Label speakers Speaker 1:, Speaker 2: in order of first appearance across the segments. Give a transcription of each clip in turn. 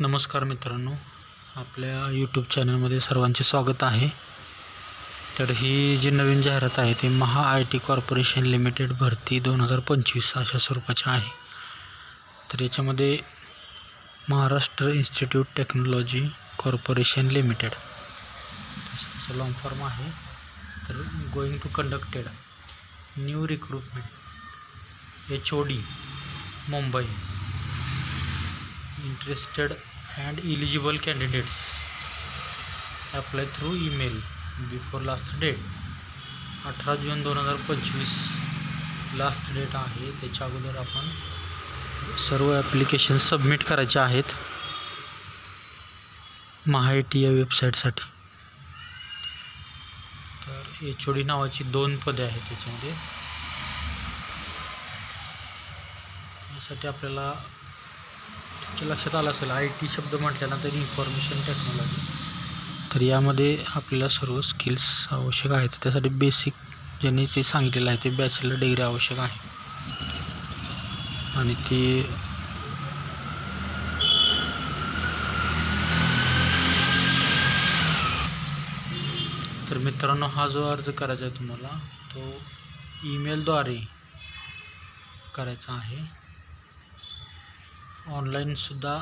Speaker 1: नमस्कार मित्रांनो आपल्या यूट्यूब चॅनलमध्ये सर्वांचे स्वागत आहे. तर ही जी नवीन जाहिरात आहे ती Maha I T corporation limited भरती दोन हजार पंचवीस अशा स्वरूपाची आहे. तर याच्यामध्ये Maharashtra institute technology corporation limited long long form आहे. तर going to conducted new recruitment H O D Mumbai interested and eligible candidates. Apply through email before last date. अठरा जून दोन हजार पंचवीस लास्ट डेट आहे. त्याच्या अगोदर आपण सर्व ॲप्लिकेशन सबमिट करायचे आहेत. महाआयटी या वेबसाईटसाठी तर एच ओ डी नावाची दोन पदे आहेत त्याच्यामध्ये. यासाठी आपल्याला लक्षात आलं असेल आय टी शब्द म्हटल्यानंतर इन्फॉर्मेशन टेक्नॉलॉजी तर यामध्ये आपल्याला सर्व स्किल्स आवश्यक आहेत. त्यासाठी बेसिक ज्यांनी ते सांगितलेलं आहे ते बॅचलर डिग्री आवश्यक आहे. आणि ती तर मित्रांनो हा जो अर्ज करायचा आहे तुम्हाला तो ईमेलद्वारे करायचा आहे. ऑनलाईनसुद्धा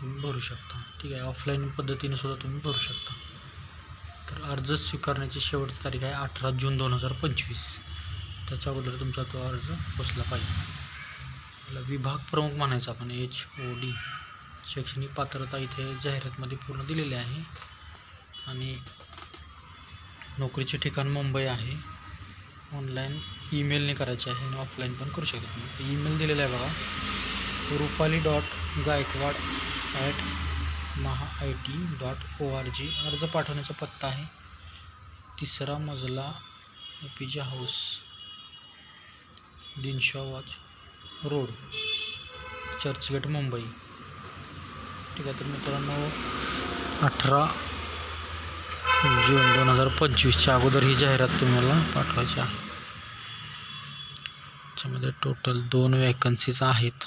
Speaker 1: तुम्ही भरू शकता. ठीक आहे ऑफलाईन पद्धतीने सुद्धा तुम्ही भरू शकता. तर अर्ज स्वीकारण्याची शेवटची तारीख आहे अठरा जून दोन हजार पंचवीस. त्याच्या अगोदर तुमचा तो अर्ज पोचला पाहिजे. मला विभाग प्रमुख म्हणायचा आपण एच ओ डी शैक्षणिक पात्रता इथे जाहिरातमध्ये पूर्ण दिलेली आहे. आणि नोकरीचे ठिकाण मुंबई आहे. ऑनलाईन ईमेलने करायचे आहे आणि ऑफलाईन पण करू शकता तुम्ही. ईमेल दिलेला आहे बघा. Rupali dot Gaikwad at Maha I T dot O R G. अर्ज पाठवण्याचा पत्ता आहे. तिसरा मजला A P J house Dinshaw Wacha road Churchgate Mumbai. ठीक आहे तर मित्रांनो अठरा जून दोन हजार पंचवीसच्या अगोदर ही जाहिरात तुम्हाला पाठवायची आहे. त्याच्यामध्ये टोटल दोन वॅकन्सीज आहेत.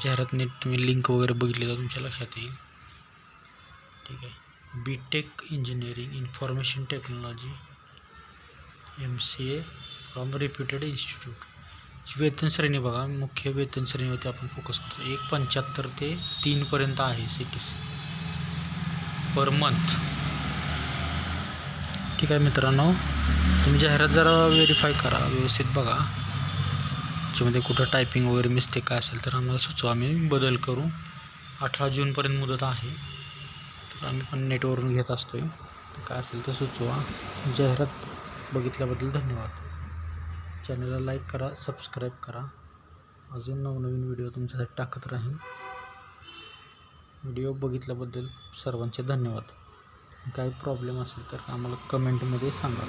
Speaker 1: जाहिरात नीट तुम्ही लिंक वगैरे बघितली तर तुमच्या लक्षात येईल. ठीक आहे. B Tech engineering information technology M C A from reputed institute वेतन श्रेणी बघा मुख्य वेतन श्रेणीवरती आपण फोकस करतो. एक पंच्याहत्तर ते तीनपर्यंत आहे C T C per month ठीक आहे मित्रांनो. तुम्ही जाहिरात जरा व्हेरीफाय करा. व्यवस्थित बघा. त्याच्यामध्ये कुठं टायपिंग वगैरे मिस्टेक काय असेल तर आम्हाला सुचवा. आम्ही बदल करू. अठरा जूनपर्यंत मुदत आहे. तर आम्ही पण नेटवरून घेत असतो आहे काय असेल तर सुचवा. जाहिरात बघितल्याबद्दल धन्यवाद. चॅनलला लाईक करा सबस्क्राईब करा. अजून नवनवीन व्हिडिओ तुमच्यासाठी टाकत राहीन. व्हिडिओ बघितल्याबद्दल सर्वांचे धन्यवाद. काही प्रॉब्लेम असेल तर आम्हाला कमेंटमध्ये सांगा.